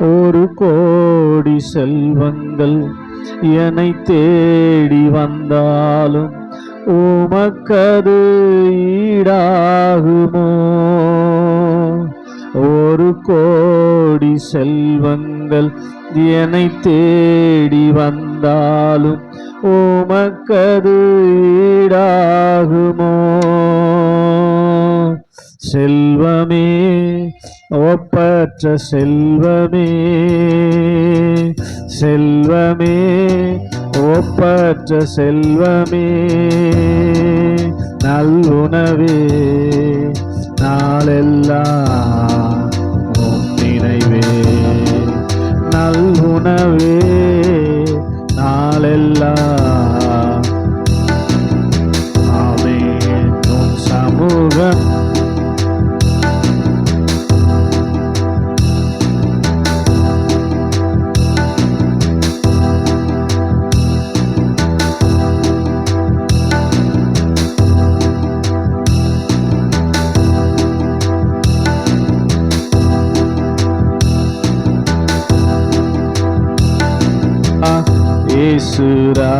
ஒரு கோடி செல்வங்கள் என்னை தேடி வந்தாலும் உமக்கது ஈடாகுமோ? ஒரு கோடி செல்வங்கள் என்னை தேடி வந்தாலும் உமக்கது ஈடாகுமோ? செல்வமே ஒப்பற்ற செல்வமே. செல்வமே ஒப்பற்ற செல்வமே. நல்லுணவே நாளெல்லாம்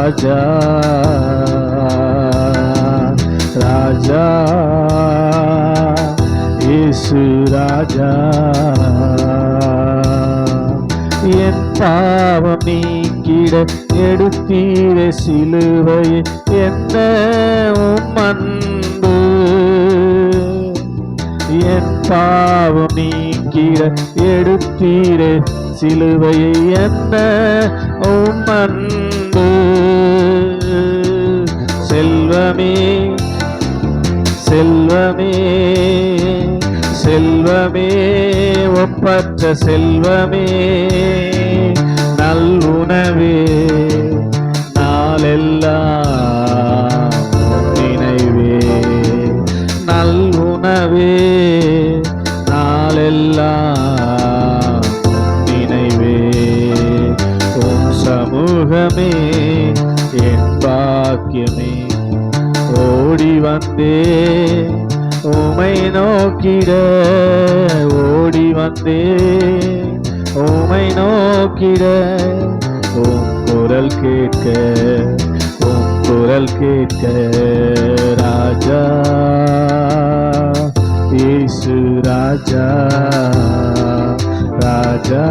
ராஜா ராஜா இயேசு ராஜா. என் பாவம் நீக்கிட எடுத்தீர சிலுவை என்ன உம் அன்பு? என் பாவம் நீக்கிட எடுத்தீர சிலுவையை என்ன உம்மன் செல்வமே செல்வமே செல்வமே ஒப்பற்ற செல்வமே நல்லுணவே நாளெல்லாம் நினைவே நல்லுணவே நாளெல்லாம் நினைவே. உன் சமூகமே என் பாக்கியமே. ஓடி வந்தே. உமை நோக்கிட ஓடி வந்தே. உமை நோக்கிட உன் குரல் கேட்க உன் குரல் கேட்க ராஜா இயேசு ராஜா ராஜா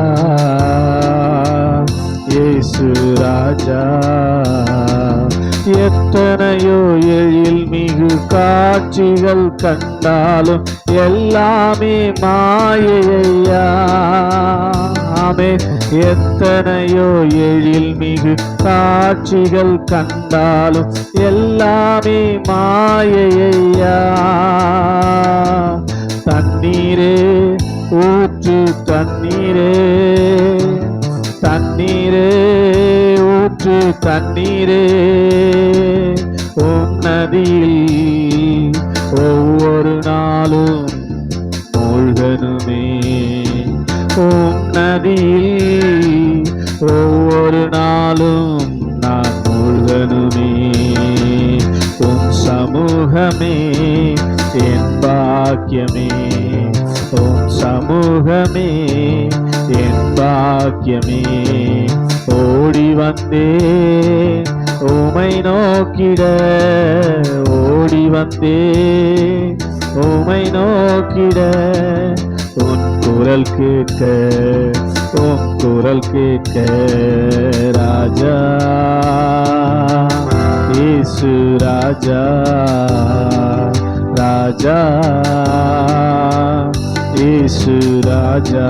இயேசு ராஜா. எத்தனையோ எழில் மிகு காட்சிகள் கண்டாலும் எல்லாமே மாயையா. ஆமே எத்தனையோ எழில் மிகு காட்சிகள் கண்டாலும் எல்லாமே மாயையா. தண்ணீரே ஊற்று தண்ணீரே. தண்ணீரே இயேசு தண்ணீரே உம் நதியில் ஒவ்வொரு நாளும் மூழ்கனுமே உம் நதியில் ஒவ்வொரு நாளும் நான் மூழ்கனுமே உம் சமூகமே என் பாக்கியமே. உம் சமூகமே என் பாக்கியமே. ஓடி வந்தே. உமை நோக்கிட ஓடி வந்தே. உமை நோக்கிட உன் குரல் கேட்க உன் குரல் கேட்க ராஜா. இயேசு ராஜா ராஜா. இயேசு ராஜா.